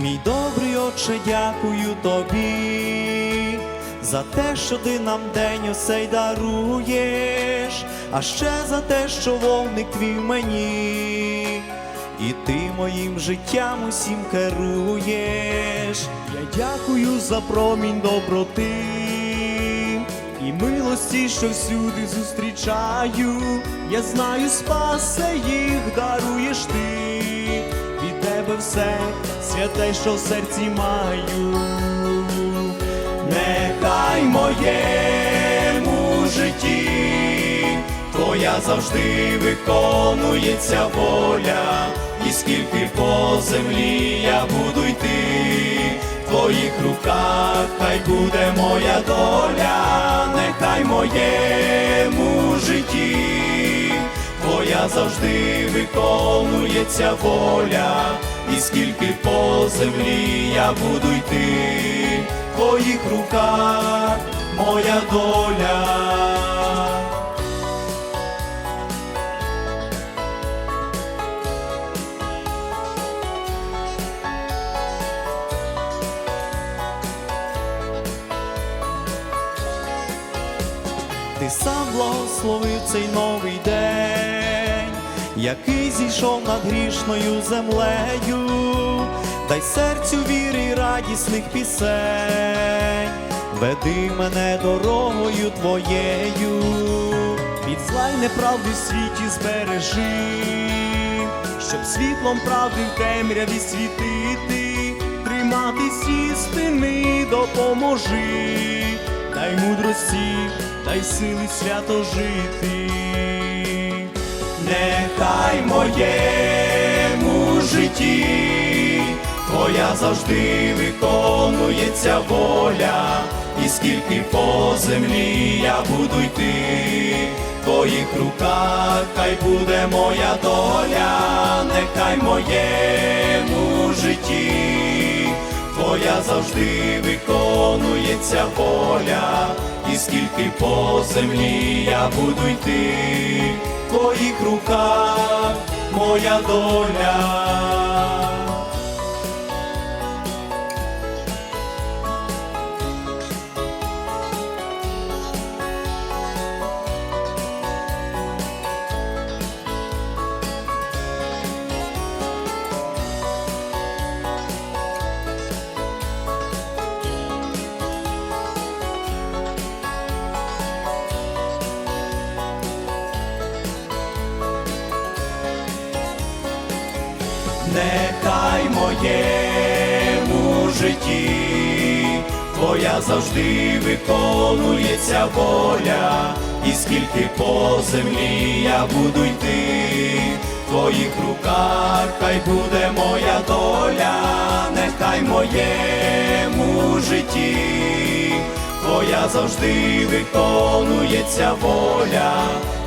Мій добрий отче, дякую тобі за те, що ти нам день осей даруєш, а ще за те, що вогник твій мені, і ти моїм життям усім керуєш. Я дякую за промінь доброти і милості, що всюди зустрічаю. Я знаю, спасе їх даруєш ти, від тебе все святе, що в серці маю. Нехай моєму житті Твоя завжди виконується воля, і скільки по землі я буду йти, в твоїх руках хай буде моя доля, нехай моєму житті, Твоя завжди виконується воля, і скільки по землі я буду йти, в твоїх руках моя доля. Ти сам благословив цей новий день, який зійшов над грішною землею, дай серцю віри радісних пісень, веди мене дорогою твоєю, від зла й неправди в світі збережи, щоб світлом правди в темряві світити, триматись істини допоможи. Дай мудрості, дай сили свято жити, нехай моєму житті, Твоя завжди виконується воля, і скільки по землі я буду йти, в твоїх руках хай буде моя доля, нехай моєму житті. Твоя завжди виконується воля, і скільки по землі я буду йти, доля. Нехай моєму житті, Твоя завжди виконується воля, і скільки по землі я буду йти, в твоїх руках хай буде моя доля, нехай моєму житті. Твоя завжди виконується воля,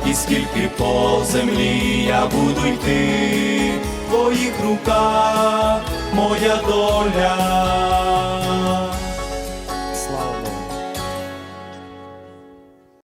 і скільки по землі я буду йти, твоїх руках моя доля.